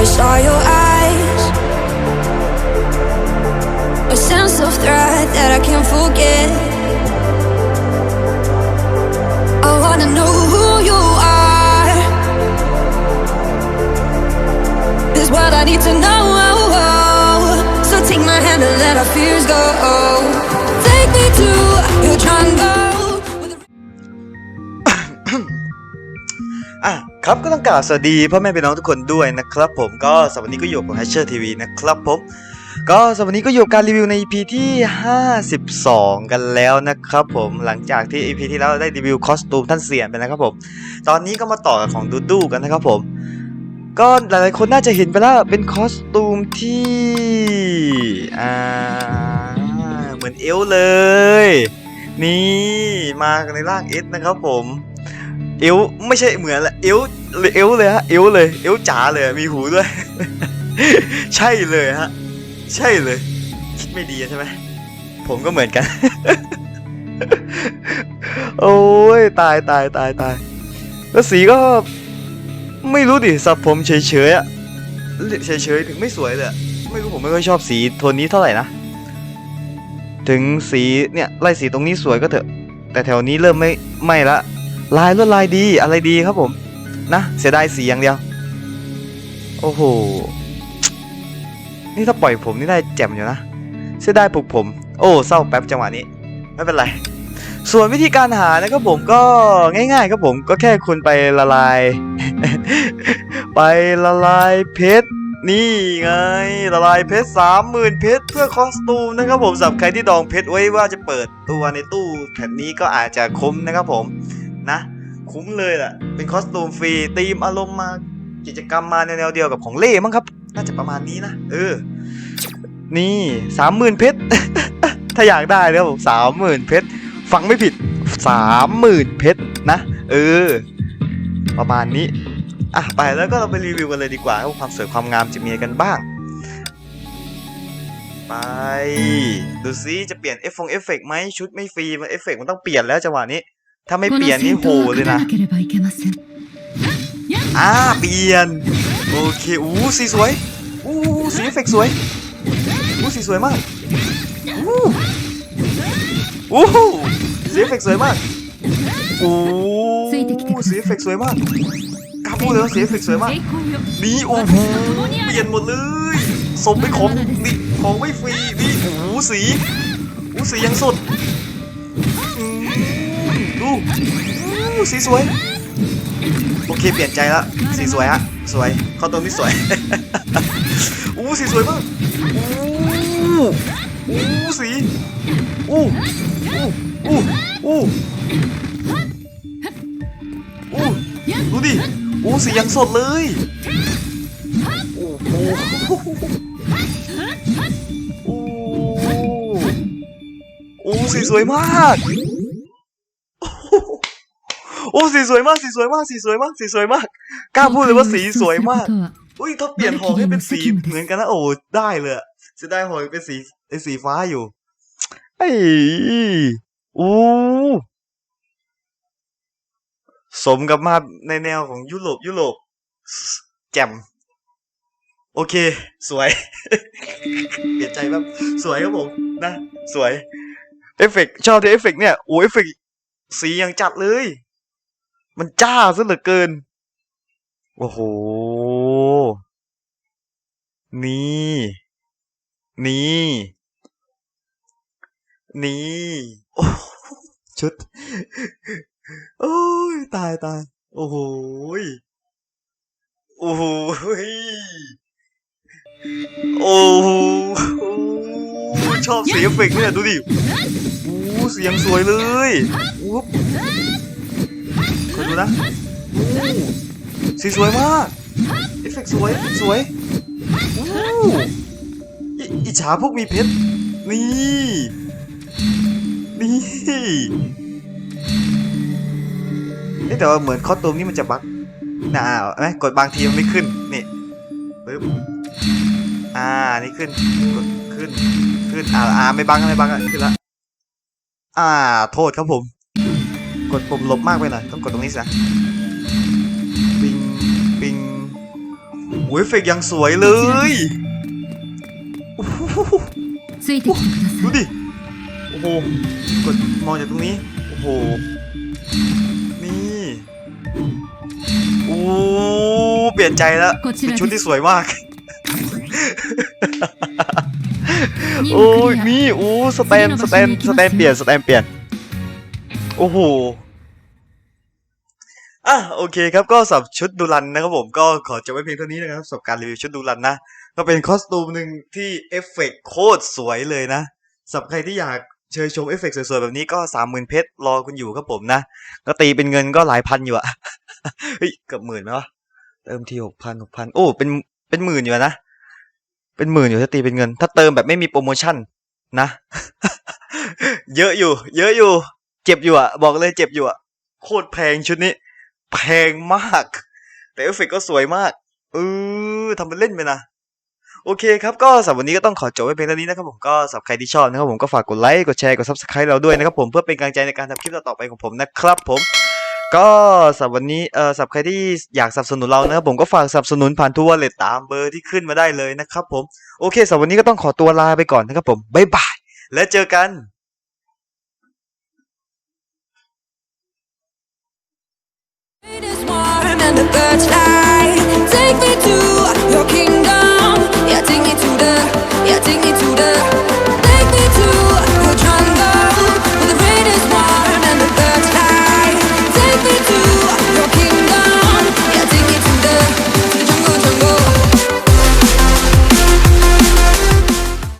I saw your eyes. A sense of threat that I can't forget. I wanna know who you are. Is what I need to know. So take my hand and let our fears go. ครับก็ต้องกล่าวสวัสดีพ่อแม่พี่น้องทุกคนด้วยนะครับผมก็สวัสดีก็อยู่กับ h a s h e r TV นะครับผมก็สวัสดีก็อยู่การรีวิวใน EP ที่ 52 กันแล้วนะครับผมหลังจากที่ EP ที่แล้วได้รีวิวคอสตูมท่านเสียนไปนะครับผมตอนนี้ก็มาต่อกับของดูดูกันนะครับผมก็หลายๆคนน่าจะเห็นไปแล้วเป็นคอสตูมที่อ่าเหมือนเอลเลย นี่มาในร่างเอสนะครับผมเอวไม่ใช่เหมือนแหละเอวเอวเลยฮะเอวเลยเอวจ๋าเลยมีหูด้วย ใช่เลยฮะ ใช่เลย คิดไม่ดีใช่ไหมผมก็เหมือนกัน โอ้ยตายตายตายตายแล้วสีก็ ไม่รู้ดิสับผมเฉยๆอะเฉยๆถึงไม่สวยเลยไม่รู้ผมไม่ค่อยชอบสีโทนนี้เท่าไหร่นะถึงสีเนี่ยไล่สีตรงนี้สวยก็เถอะ แต่แถวนี้เริ่มไม่ไม่ละลายลวดลายดีอะไรดีครับผม นะเสียดายสีอย่างเดียว โอ้โห นี่ถ้าปล่อยผมนี่ได้แจ่มอยู่นะ เสียดายปลุกผม โอ้เศร้าแป๊บจังหวะนี้ ไม่เป็นไร ส่วนวิธีการหานะครับผมก็ง่ายๆครับผมก็แค่คุณไปละลาย ไปละลายเพชรนี่ไงละลายเพชรสามหมื่นเพชรเพื่อคอสตูมนะครับผมสำหรับใครที่ดองเพชรไว้ว่าจะเปิดตัวในตู้แผ่นนี้ก็อาจจะคุ้มนะครับผมนะ คุ้มเลยแหละเป็นคอสตูมฟรีธีมอารมณ์มากิจกรรมมาแนวเดียวกับของเล่มั้งครับ น่าจะประมาณนี้นะ เออ นี่สามหมื่นเพชร ถ้าอยากได้นะครับผมสามหมื่นเพชร ฟังไม่ผิดสามหมื่นเพชรนะ เออ ประมาณนี้ อะ ไปแล้วก็เราไปรีวิวกันเลยดีกว่าว่าความสวยความงามจะมีอะไรกันบ้าง ไป ดูซิจะเปลี่ยนเอฟเฟเฟกไหมชุดไม่ฟรีมันเอฟเฟกมันต้องเปลี่ยนแล้วจังหวะนี้ ถ้าไม่เปลี่ยนนี่โหเลยนะอ่าเปลี่ยนโอเคอู้สีสวยอู้สีเฟกสวยอู้สีสวยมากอู้อู้สีเฟกสวยมากอู้สีเฟกสวยมากกล้าพูดเลยว่าสีเฟกสวยมากนี่โอ้โหเปลี่ยนหมดเลยสมไม่ของนี่ของไม่ฟรีนี่อู้สีอู้สียังสดอื ดูอู้สีสวย โอเค เปลี่ยนใจแล้วสีสวยฮะ สวยเข้าตัวนี้สวย อู้สีสวยมากอู้อู้สี อู้อู้อู้อู้อู้ดูดิ อู้สียังสดเลยโอ้โหอู้อู้สีสวยมาก โอ้สีสวยมากสีสวยมากสีสวยมากสีสวยมากกล้าพูดเลยว่าสีสวยมากอุ้ยถ้าเปลี่ยนหอกให้เป็นสีเหมือนกันนะโอ้ได้เลยจะได้หอยเป็นสีเป็นสีฟ้าอยู่ไออู้สมกับมาในแนวของยุโรปยุโรปแจ่มโอเค สวย เปลี่ยนใจแบบสวยครับผมนะ สวย เอฟเฟกชอบที่เอฟเฟกเนี่ย โอ้เอฟเฟกสียังจัดเลย มันจ้าซะเหลือเกิน โอ้โห นี่ นี่ นี่ชุด โอ้ย ตายตาย โอ้โห โอ้โห โอ้โห ชอบเสียงเฟกเนี่ยดูดิโอ้เสียงสวยเลยอุ๊บ คอยดูนะโอ้สีสวยมากเอฟเฟกต์สวยสวยโอ้อิอิจฉาพวกมีเพชร นี่ นี่นี่แต่ว่าเหมือนคอตูมนี่มันจะบั๊กนะไหมกดบางทีมันไม่ขึ้น นี่ปึ๊บ อ่า นี่ขึ้น กดขึ้น ขึ้น อ่าอ่าไม่บังไม่บังขึ้นละ อ่า โทษครับผม กดปุ่มลบมากไปหน่อย ต้องกดตรงนี้สินะปิง ปิง ป โอ้ยเฟกยังสวยเลยโอ้โห ついてきてくだ ดู さい ดิ โอ้โห กดมองจากตรงนี้ โอ้โห นี่ โอ้ เปลี่ยนใจแล้ว こち เป็น ら ชุด で ที่ す สวยมาก 任 โอ้ย 務クリ นี่ โอ้ สแตน สแตน สแตนเปลี่ยน สแตนเปลี่ยน โอ้โหอะโอเคครับก็สับชุดดูรันนะครับผมก็ขอจบไว้เพียงเท่านี้นะครับสำหรับการรีวิวชุดดูรันนะ ก็เป็นคอสตูมหนึ่งที่เอฟเฟกต์โคตรสวยเลยนะสำหรับใครที่อยากเชยชมเอฟเฟกต์สวยๆแบบนี้ก็สามหมื่นเพชรรอคุณอยู่ครับผมนะ ก็ตีเป็นเงินก็หลายพันอยู่อะเฮ้ยเกือบหมื่นไหมวะเติมทีหกพันหกพันโอ้เป็นเป็นหมื่นอยู่นะ เป็นหมื่นอยู่ถ้าตีเป็นเงิน ถ้าเติมแบบไม่มีโปรโมชั่นนะ เยอะอยู่ เยอะอยู่ เจ็บอยู่อะบอกเลยเจ็บอยู่อะโคตรแพงชุดนี้ แพงมาก แต่เอฟเฟกก็สวยมากเออทำเป็นเล่นไปนะโอเคครับ ก็สำหรับวันนี้ก็ต้องขอจบไว้เพียงเท่านี้นะครับผมก็สำหรับใครที่ชอบนะครับผมก็ฝากกดไลค์กดแชร์กด subscribe เราด้วยนะครับผมเพื่อเป็นกำลังใจในการทำคลิปต่อไปของผมนะครับ ผม ก็สำหรับวันนี้เออสำหรับใครที่อยากสนับสนุนเรานะครับผมก็ฝากสนับสนุนผ่านทัวร์เลตตามเบอร์ที่ขึ้นมาได้เลยนะครับผมโอเคสำหรับวันนี้ก็ต้องขอตัวลาไปก่อนนะครับผมบ๊ายบายแล้วเจอกัน searchlight. Take me to your kingdom.